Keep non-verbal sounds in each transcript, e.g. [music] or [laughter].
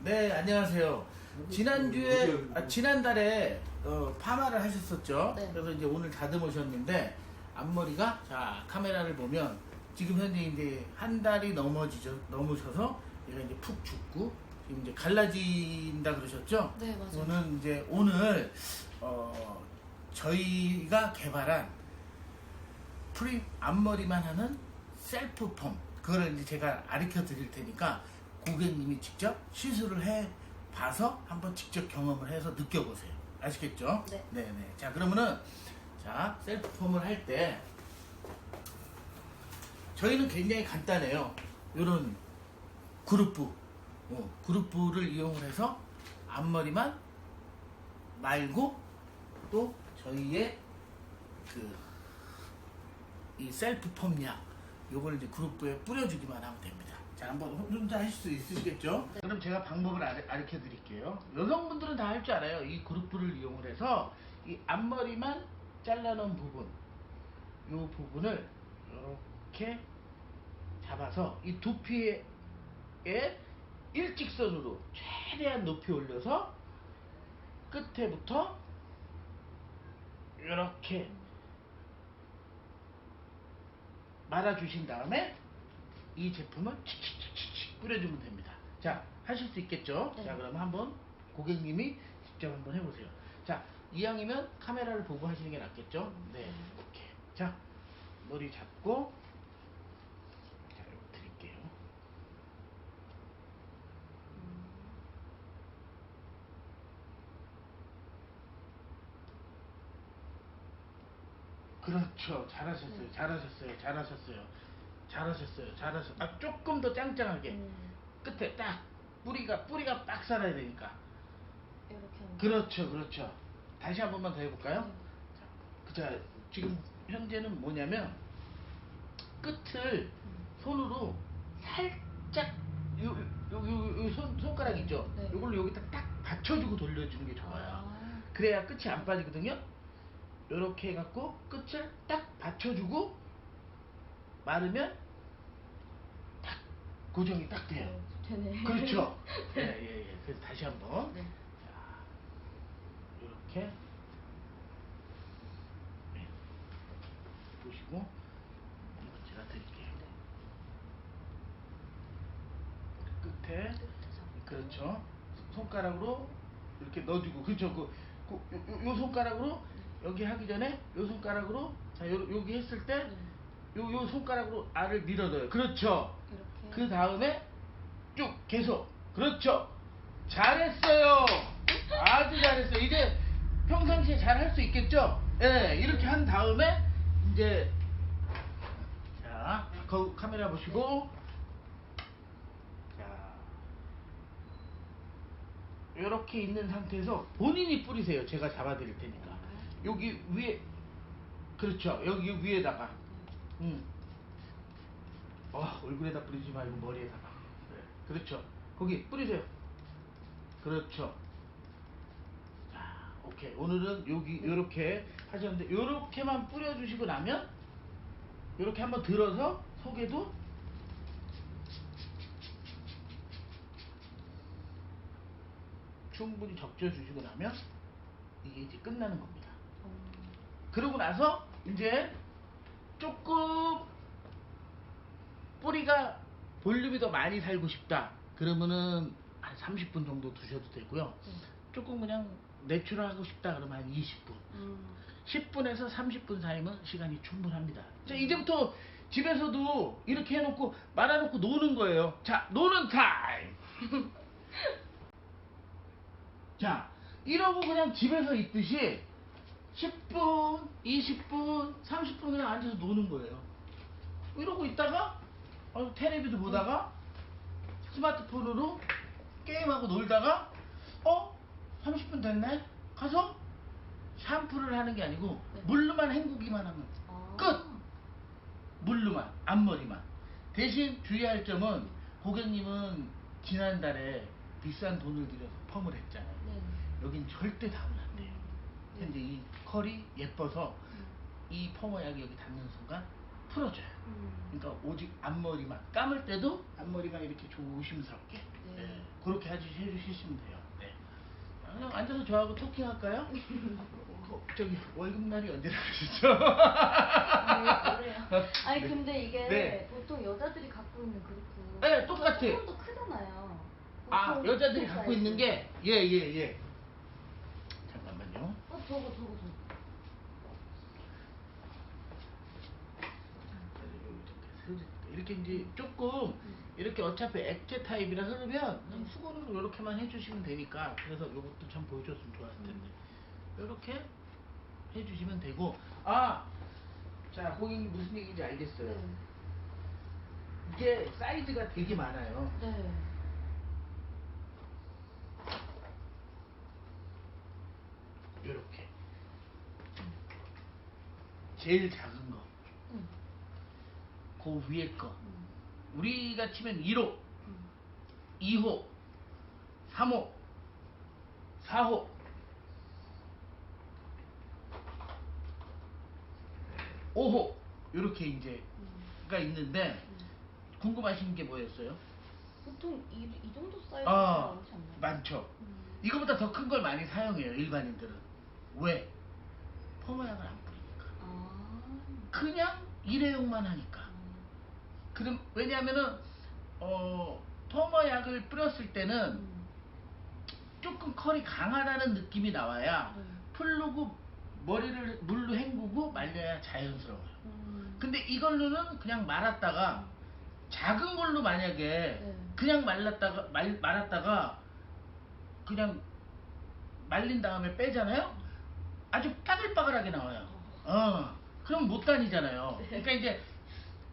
네, 안녕하세요. 지난주에, 아, 지난달에, 어, 파마를 하셨었죠? 네. 그래서 이제 오늘 다듬으셨는데, 앞머리가, 자, 카메라를 보면, 지금 현재 이제 한 달이 넘어지죠, 넘으셔서, 얘가 이제 푹 죽고, 지금 이제 갈라진다 그러셨죠? 네, 맞아요. 저는 이제 오늘, 어, 저희가 개발한 프리 앞머리만 하는 셀프 펌 그거를 이제 제가 가르쳐 드릴 테니까 고객님이 직접 시술을 해 봐서 한번 직접 경험을 해서 느껴보세요. 아시겠죠? 네. 네네. 자 그러면은 자 셀프 펌을 할 때 저희는 굉장히 간단해요. 요런 그룹부 어, 그룹부를 이용을 해서 앞머리만 말고 또 저희의 그 이 셀프 펌약 요걸 이제 그룹부에 뿌려주기만 하면 됩니다. 자 한번 혼자 하실 수 있으시겠죠? 그럼 제가 방법을 가르쳐 드릴게요. 여성분들은 다 할 줄 알아요. 이 그룹부를 이용을 해서 이 앞머리만 잘라놓은 부분 요 부분을 이렇게 잡아서 이 두피에 일직선으로 최대한 높이 올려서 끝에부터 이렇게 말아주신 다음에 이 제품을 칙칙칙칙 뿌려주면 됩니다. 자, 하실 수 있겠죠? 네. 자, 그럼 한번 고객님이 직접 한번 해보세요. 자, 이왕이면 카메라를 보고 하시는 게 낫겠죠? 네, 오케이. 자, 머리 잡고, 자, 이거 드릴게요. 그렇죠. 잘하셨어요. 네. 잘하셨어요. 잘하셨어요. 잘하셨어요. 잘하셨어요. 아, 조금 더 짱짱하게. 음, 끝에 딱 뿌리가 뿌리가 딱 살아야 되니까. 이렇게 하면 그렇죠, 그렇죠. 다시 한 번만 더 해볼까요? 네. 자, 자, 지금 현재는 뭐냐면 끝을 음. 손으로 살짝 요 요요손 손가락 있죠? 네. 요걸로 여기다 딱 받쳐주고 돌려주는 게 좋아요. 아, 그래야 끝이 안 빠지거든요. 이렇게 해갖고 끝을 딱 받쳐주고 마르면 딱 고정이 딱 돼요. 어, 되네. 그렇죠. 예, [laughs] 예, 예. 그래서 다시 한번. 네. 자, 이렇게. 네. 보시고, 이거 제가 드릴게요. 끝에, 끝에서. 그렇죠. 손가락으로 이렇게 넣어주고, 그렇죠. 그, 그 요, 손가락으로, 여기 하기 전에, 요 손가락으로, 자, 요, 여기 했을 때, 네. 요, 요 손가락으로 알을 밀어넣어요. 그렇죠. 이렇게. 그 다음에 쭉 계속. 그렇죠? 잘했어요. 아주 잘했어요. 이제 평상시에 잘 할 수 있겠죠? 예 이렇게 한 다음에 이제 자 거, 카메라 보시고. 자 이렇게 있는 상태에서 본인이 뿌리세요. 제가 잡아 드릴 테니까. 여기 위에 그렇죠. 여기 위에다가 음. 어, 얼굴에다 뿌리지 말고 머리에다가. 네, 그렇죠. 거기 뿌리세요. 그렇죠. 자, 오케이. 오늘은 여기 요렇게 하셨는데 요렇게만 뿌려 주시고 나면 요렇게 한번 들어서 속에도 충분히 적셔 주시고 나면 이게 이제 끝나는 겁니다. 어, 그러고 나서 이제 조금 뿌리가 볼륨이 더 많이 살고 싶다. 그러면은 한 30분 정도 두셔도 되고요. 네. 조금 그냥 내추럴 하고 싶다 그러면 한 20분. 음, 10분에서 30분 사이면 시간이 충분합니다. 자, 이제부터 집에서도 이렇게 해놓고 말아놓고 노는 거예요. 자, 노는 타임! [laughs] 자, 이러고 그냥 집에서 있듯이 10분, 20분, 30분 그냥 앉아서 노는 거예요. 이러고 있다가 어, 텔레비도 보다가 스마트폰으로 게임하고 놀다가 어? 30분 됐네? 가서 샴푸를 하는 게 아니고 네. 물로만 헹구기만 하면 아. 끝! 물로만 앞머리만 대신 주의할 점은 고객님은 지난달에 비싼 돈을 들여서 펌을 했잖아요 네. 여긴 절대 닿으면 안 돼요 네. 현재 이 컬이 예뻐서 음. 이 펌어약이 여기 닿는 순간 풀어줘요. 음. 그러니까 오직 앞머리만 감을 때도 앞머리만 이렇게 조심스럽게 네. 네, 그렇게 해주, 해주시면 돼요. 네. 그냥 앉아서 저하고 토킹 할까요? [laughs] 어, 저기 월급날이 언제나 그러시죠? 네, [laughs] 그래요. 아니 네. 근데 이게 네. 보통 여자들이 갖고 있는 그룹 네, 똑같아. 조금 더 크잖아요. 아 보통 여자들이 그 갖고 사이즈. 있는 게 예 예 예. 잠깐만요. 어 저거 저거 저거. 이렇게 이제 조금 이렇게 어차피 액체 타입이라 흐르면 그냥 수건으로 이렇게만 해주시면 되니까 그래서 이것도 참 보여줬으면 좋았을 텐데 이렇게 해주시면 되고 아자 고객님 무슨 얘기인지 알겠어요. 네. 이게 사이즈가 되게 많아요. 네. 이렇게 제일 작은 거, 음. 그 위에 거. 음. 우리가 치면 1호, 음. 2호, 3호, 4호. 오호 이렇게 이제 음. 가 있는데 음. 궁금하신 게 뭐였어요? 보통 이, 이 정도 사이즈가 아 많지 않나요? 많죠. 음. 이거보다 더 큰 걸 많이 사용해요 일반인들은. 왜? 퍼마약을 안 뿌리니까. 아. 그냥 일회용만 하니까. 음. 그럼 왜냐하면은 어 퍼머약을 뿌렸을 때는 음. 조금 컬이 강하다는 느낌이 나와야 네. 풀르고 머리를 물로 헹구고 말려야 자연스러워요. 음. 근데 이걸로는 그냥 말았다가 작은 걸로 만약에 네. 그냥 말랐다가 말, 말았다가 그냥 말린 다음에 빼잖아요. 아주 빠글빠글하게 나와요. 어, 그럼 못 다니잖아요. 네. 그러니까 이제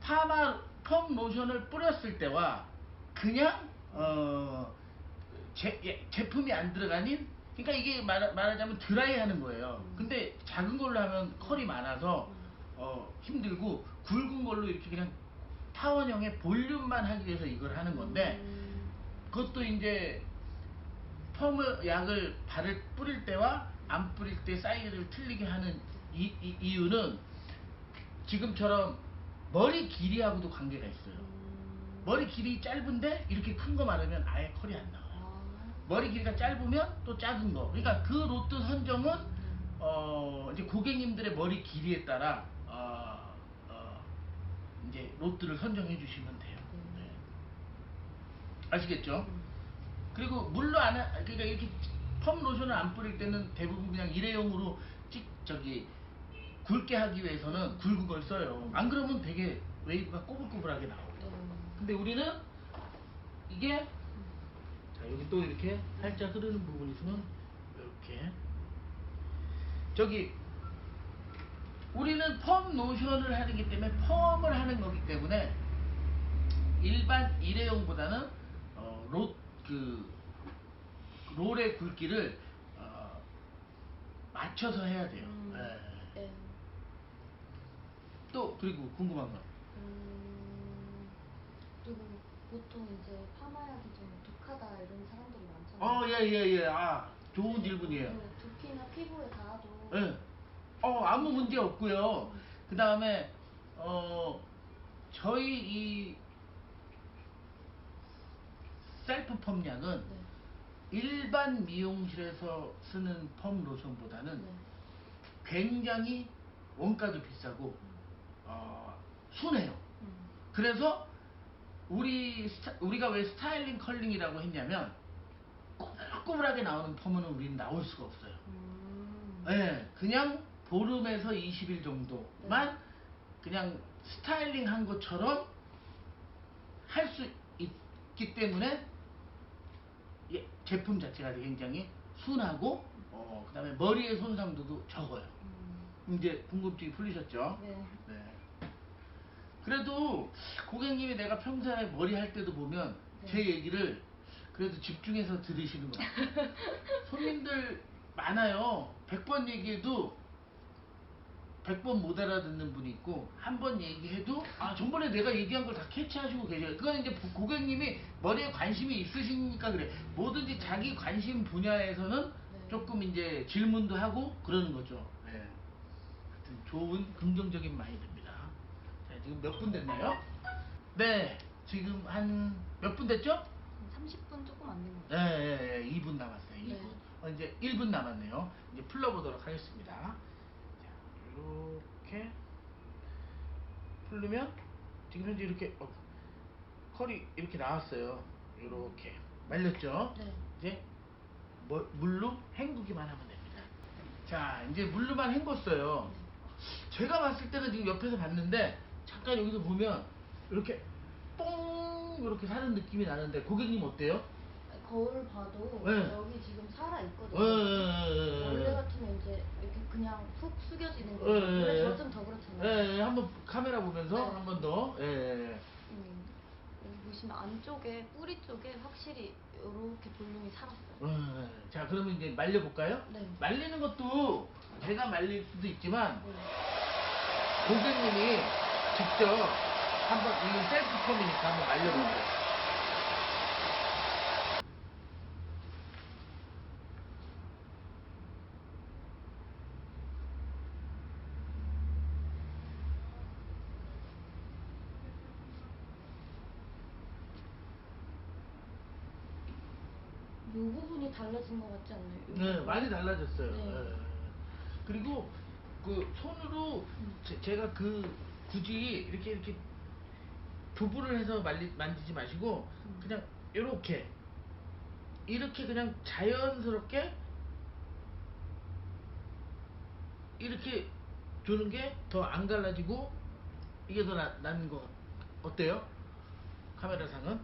파마 펌 로션을 뿌렸을 때와 그냥 어 제, 예, 제품이 안 들어가닌 그러니까 이게 말, 말하자면 드라이 하는 거예요. 음. 근데 작은 걸로 하면 컬이 많아서 음. 어, 힘들고 굵은 걸로 이렇게 그냥 타원형의 볼륨만 하기 위해서 이걸 하는 건데 음. 그것도 이제 펌을 약을 바를 뿌릴 때와 안 뿌릴 때 사이즈를 틀리게 하는 이, 유는 지금처럼 머리 길이하고도 관계가 있어요. 음. 머리 길이 짧은데 이렇게 큰거 마르면 아예 컬이 안 나와요. 아. 머리 길이가 짧으면 또 작은 거. 그러니까 그 로트 선정은 음. 어 이제 고객님들의 머리 길이에 따라 어, 어 이제 로트를 선정해 주시면 돼요. 네. 아시겠죠? 음. 그리고 물로 안 하- 그러니까 이렇게 펌 로션을 안 뿌릴 때는 대부분 그냥 일회용으로 찍 저기 굵게 하기 위해서는 굵은 걸 써요. 안 그러면 되게 웨이브가 꼬불꼬불하게 나오고. 네. 근데 우리는 이게 자 여기 또 이렇게 살짝 흐르는 부분이 있으면 이렇게 저기 우리는 펌 노션을 하기 때문에 펌을 하는 거기 때문에 일반 일회용보다는 어, 롯 그 롤의 굵기를 어, 맞춰서 해야 돼요. 네. 또 그리고 궁금한 거. 음. 그리고 보통 이제 파마약이 좀 독하다 이런 사람들이 많잖아요. 어, 예, 예, 예. 아, 좋은 질문이에요. 네, 두피나 피부에 닿아도 예. 어, 아무 문제 없고요. 그 다음에, 어, 저희 이 셀프 펌약은 네. 일반 미용실에서 쓰는 펌 로션보다는 네. 굉장히 원가도 비싸고, 어, 순해요. 음. 그래서 우리 스타, 우리가 왜 스타일링 컬링이라고 했냐면 꼬불꼬불하게 나오는 펌은 우리는 나올 수가 없어요. 음. 예, 그냥 보름에서 20일 정도만 그냥 스타일링 한 것처럼 할 수 있기 때문에 예, 제품 자체가 굉장히 순하고 어, 그 다음에 머리의 손상도도 적어요. 음. 이제 궁금증이 풀리셨죠? 네. 네. 그래도 고객님이 내가 평소에 머리 할 때도 보면 네. 제 얘기를 그래도 집중해서 들으시는 것 같아요. [laughs] 손님들 많아요. 100번 얘기해도 100번 못 알아듣는 분이 있고 한 번 얘기해도 아 전번에 내가 얘기한 걸 다 캐치하시고 계셔요. 그건 이제 고- 고객님이 머리에 관심이 있으시니까 그래. 뭐든지 자기 관심 분야에서는 네. 조금 이제 질문도 하고 그러는 거죠. 네. 하여튼 좋은 긍정적인 마인드입니다. 지금 몇 분 됐나요? 네, 지금 한 몇 분 됐죠? 한 30분 조금 안 된 것 같아요. 네, 2분 남았어요. 2분. 네. 어, 이제 1분 남았네요. 이제 풀러보도록 하겠습니다. 자, 이렇게 풀르면 지금 현재 이렇게 어, 컬이 이렇게 나왔어요. 이렇게 말렸죠? 네. 이제 뭐- 물로 헹구기만 하면 됩니다. 자, 이제 물로만 헹궜어요. 제가 봤을 때는 지금 옆에서 봤는데 잠깐 여기서 보면 이렇게 뽕 이렇게 사는 느낌이 나는데 고객님 어때요? 거울 봐도 네. 여기 지금 살아 있거든요. 어, 어, 어, 어, 원래 어. 같으면 이제 이렇게 그냥 푹 숙여지는 어, 거. 예, 근데 예. 저좀 더 그렇잖아요. 예, 예, 한번 카메라 보면서 네. 한번 더. 예, 예. 음, 여기 보시면 안쪽에 뿌리 쪽에 확실히 이렇게 볼륨이 살았어요. 어, 예. 자, 그러면 이제 말려 볼까요? 네. 말리는 것도 제가 말릴 수도 있지만 네. 고객님이 직접 한번 이건 셀프 펌이니까 한번 말려보세요. 이 부분이 달라진 것 같지 않나요? 요 네, 부분? 많이 달라졌어요. 네. 예. 그리고 그 손으로 음. 제, 가 그 굳이 이렇게 이렇게 도부를 해서 말리, 만지지 마시고 음. 그냥 이렇게 이렇게 그냥 자연스럽게 이렇게 두는 게 더 안 갈라지고 이게 더 나, 나는 거 어때요? 카메라상은?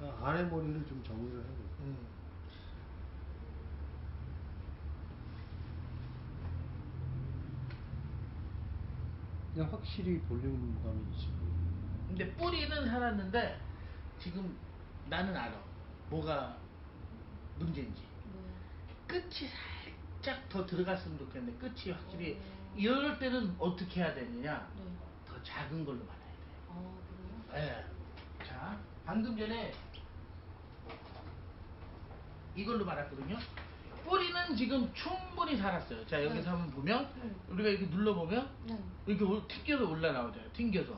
아, 아래 머리를 좀 정리를 돼. 음. 그냥 확실히 볼륨감이 있어. 근데 뿌리는 살았는데 지금 나는 알아 뭐가 문제인지 네. 끝이 살짝 더 들어갔으면 좋겠는데 끝이 확실히 어. 이럴 때는 어떻게 해야 되느냐 네. 더 작은 걸로 말아야 돼요 아 그래요? 예. 자 방금 전에 이걸로 말았거든요 뿌리는 지금 충분히 살았어요 자 여기서 네. 한번 보면 네. 우리가 이렇게 눌러보면 네. 이렇게 올- 튕겨서 올라 나오잖아요. 튕겨서.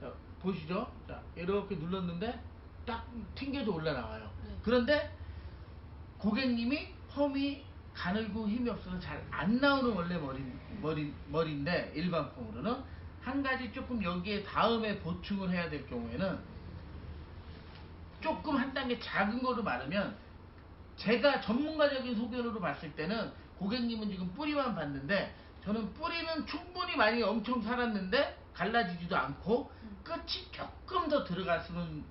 자, 보시죠. 자, 이렇게 눌렀는데 딱 튕겨서 올라 나와요. 네. 그런데 고객님이 펌이 가늘고 힘이 없어서 잘 안 나오는 원래 머리, 머리, 머리인데 일반 펌으로는 한 가지 조금 여기에 다음에 보충을 해야 될 경우에는 조금 한 단계 작은 거로 마르면 제가 전문가적인 소견으로 봤을 때는 고객님은 지금 뿌리만 봤는데 저는 뿌리는 충분히 많이 엄청 살았는데 갈라지지도 않고 음. 끝이 조금 더 들어갔으면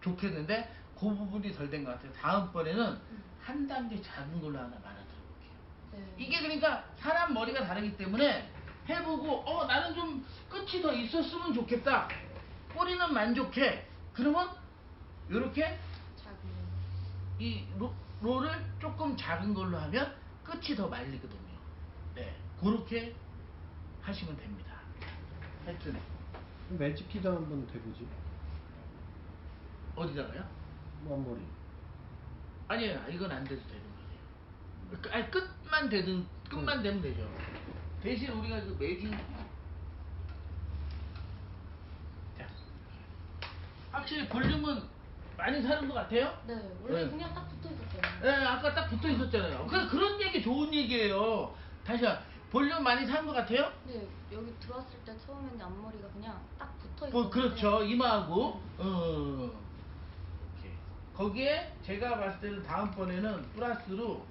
좋겠는데 그 부분이 덜 된 것 같아요. 다음번에는 음. 한 단계 작은 걸로 하나 말아드릴게요. 네. 이게 그러니까 사람 머리가 다르기 때문에 해보고 어 나는 좀 끝이 더 있었으면 좋겠다. 뿌리는 만족해. 그러면 이렇게. 이 로, 롤을 조금 작은 걸로 하면 끝이 더 말리거든요. 네, 그렇게 하시면 됩니다. 하여튼 매직키도 한번 대보지. 어디다가요? 앞머리. 아니에요, 이건 안 돼도 되는 거예요. 끝- 아니 끝만 되든 끝만 되면 되죠. 대신 우리가 그 매직 자, 확실히 볼륨은 많이 사는 것 같아요. 네. 원래 네. 그냥 딱 붙어 있었잖아요. 네, 아까 딱 붙어 있었잖아요. 그 그런 얘기 좋은 얘기예요. 다시 한 볼륨 많이 산 것 같아요? 네. 여기 들어왔을 때 처음에는 앞머리가 그냥 딱 붙어 있었는데. 뭐 그렇죠 이마하고 어 이렇게. 거기에 제가 봤을 때는 다음번에는 플러스로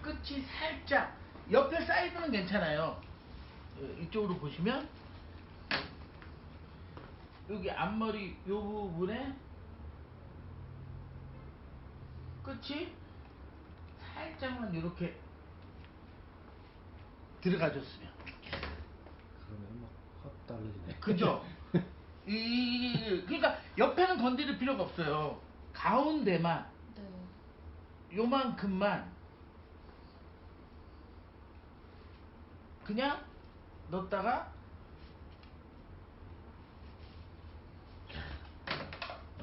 끝이 살짝 옆에 사이드는 괜찮아요 어, 이쪽으로 보시면 여기 앞머리 요 부분에 끝이 살짝만 이렇게 들어가줬으면 그러면 막확 달라지네. 그죠? [laughs] 이 그러니까 옆에는 건드릴 필요가 없어요. 가운데만 네. 요만큼만 그냥 넣었다가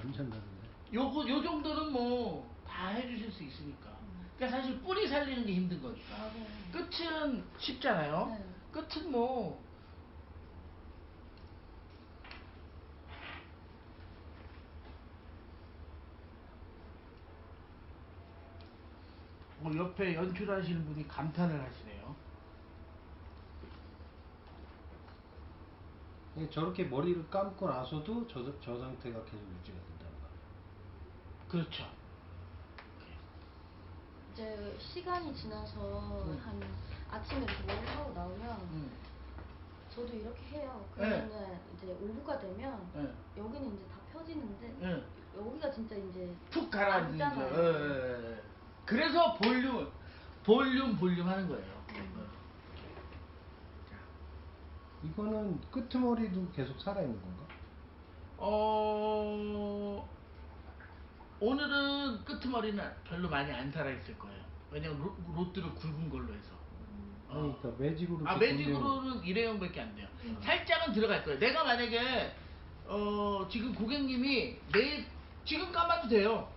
완전 다른데. 요거 요 정도는 뭐 다 해주실 수 있으니까. 음. 그러니까 사실 뿌리 살리는 게 힘든 거니까. 맞아요. 끝은 쉽잖아요. 네. 끝은 뭐 뭐 옆에 연출하시는 분이 감탄을 하시네요. 예, 저렇게 머리를 감고 나서도 저, 저 상태가 계속 유지가 된다는 거예요. 그렇죠. 이제 시간이 지나서 음. 한 아침에 이렇게 머리 하고 나오면 음. 저도 이렇게 해요. 네. 그러면은 이제 오후가 되면 예. 여기는 이제 다 펴지는데 예. 여기가 진짜 이제 푹 가라앉는 거. 앉잖아요. 예, 예, 예. 그래서 볼륨, 볼륨, 볼륨 하는 거예요. 음. 이거는 끄트머리도 계속 살아있는 건가? 어, 오늘은 끄트머리는 별로 많이 안 살아있을 거예요. 왜냐면 로, 로트를 굵은 걸로 해서. 음, 아니, 그러니까 매직으로 아, 매직으로는 일회용밖에 안 돼요. 음. 살짝은 들어갈 거예요. 내가 만약에, 어, 지금 고객님이 내, 지금 감아도 돼요.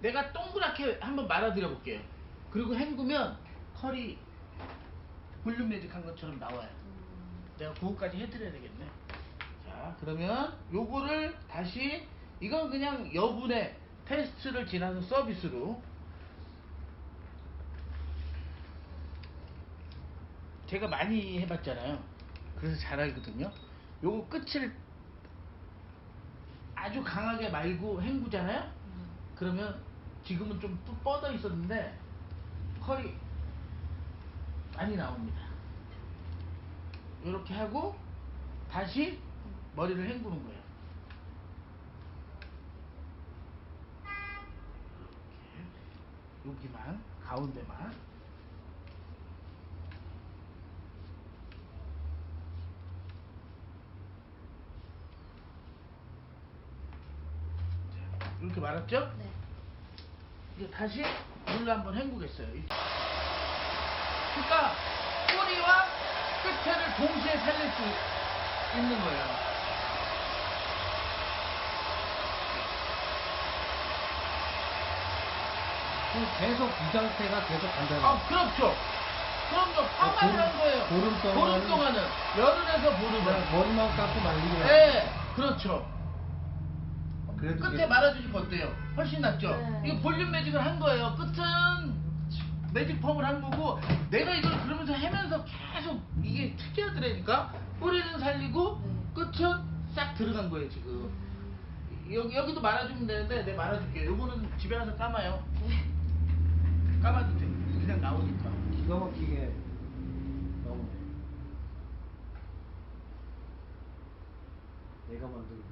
내가 동그랗게 한번 말아드려 볼게요. 그리고 헹구면 컬이 볼륨 매직 한 것처럼 나와요. 음, 내가 그거까지 해드려야 되겠네. 자, 그러면 요거를 다시 이건 그냥 여분의 테스트를 지나서 서비스로 제가 많이 해봤잖아요. 그래서 잘 알거든요. 요거 끝을 아주 강하게 말고 헹구잖아요. 음. 그러면 지금은 좀또 뻗어 있었는데 컬이 많이 나옵니다. 이렇게 하고 다시 머리를 헹구는 거예요. 이렇게 여기만 가운데만 자, 이렇게 말았죠? 네. 이제 다시 물로 한번 헹구겠어요. 그러니까 뿌리와 끝에를 동시에 살릴 수 있는 거예요. 그럼 계속 이 상태가 계속 간다는 아, 거예요. 그렇죠. 그럼요. 파마를 한 거예요. 보름 동안- 동안은 열흘에서 보름을. 머리만 감고 말리고 네, 그렇죠. 그래도 끝에 말아주시면 어때요? 훨씬 낫죠? 네. 이거 볼륨 매직을 한 거예요. 끝은 매직 펌을 한 거고, 내가 이걸 그러면서 하면서 계속 이게 특이하더라니까? 뿌리는 살리고, 네. 끝은 싹 들어간 거예요, 지금. 음, 여기, 여기도 말아주면 되는데, 내가 말아줄게요. 요거는 집에 가서 감아요. 네. 감아도 돼. 그냥 나오니까. 기가 막히게 나오네. 내가 만든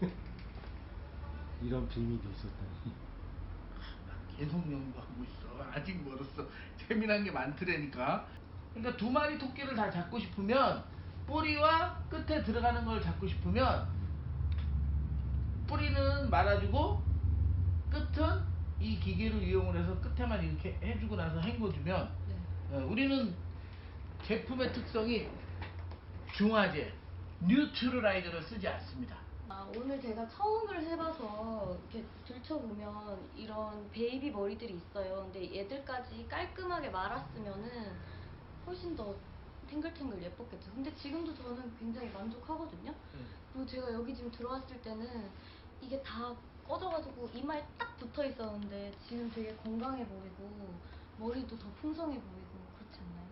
[laughs] 이런 비밀이 있었다니. 계속 연구하고 있어. 아직 멀었어. [laughs] 재미난 게 많더라니까. 그러니까 두 마리 토끼를 다 잡고 싶으면 뿌리와 끝에 들어가는 걸 잡고 싶으면 뿌리는 말아주고 끝은 이 기계를 이용을 해서 끝에만 이렇게 해주고 나서 헹궈주면 네. 어, 우리는 제품의 특성이 중화제, 뉴트럴라이저를 쓰지 않습니다. 아, 오늘 제가 처음을 해봐서 이렇게 들춰보면 이런 베이비 머리들이 있어요. 근데 얘들까지 깔끔하게 말았으면은 훨씬 더 탱글탱글 예뻤겠죠. 근데 지금도 저는 굉장히 만족하거든요. 그리고 제가 여기 지금 들어왔을 때는 이게 다 꺼져가지고 이마에 딱 붙어 있었는데 지금 되게 건강해 보이고 머리도 더 풍성해 보이고 그렇지 않나요?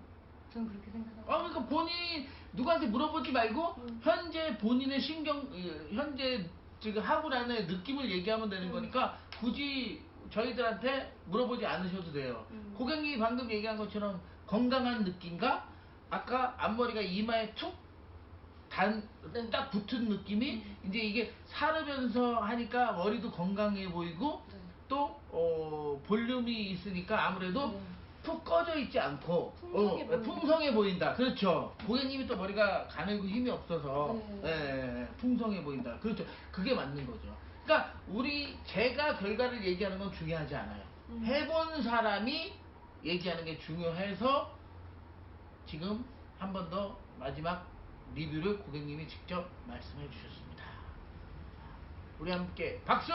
저는 그렇게 생각합니다. 아, 그러니까 본인이 누구한테 물어보지 말고 음. 현재 본인의 신경, 어, 현재 지금 하고 나는 느낌을 얘기하면 되는 음. 거니까 굳이 저희들한테 물어보지 않으셔도 돼요. 음. 고객님이 방금 얘기한 것처럼 건강한 느낌과 아까 앞머리가 이마에 툭 단, 네. 딱 붙은 느낌이 음. 이제 이게 사르면서 하니까 머리도 건강해 보이고 네. 또, 어, 볼륨이 있으니까 아무래도 네. 푹 꺼져 있지 않고 풍성해 어, 보인다. 풍성해 보인다. 그렇죠. 고객님이 또 머리가 가늘고 힘이 없어서 네. 예, 예, 풍성해 보인다. 그렇죠. 그게 맞는 거죠. 그러니까 우리 제가 결과를 얘기하는 건 중요하지 않아요. 음. 해본 사람이 얘기하는 게 중요해서 지금 한 번 더 마지막 리뷰를 고객님이 직접 말씀해 주셨습니다. 우리 함께 박수!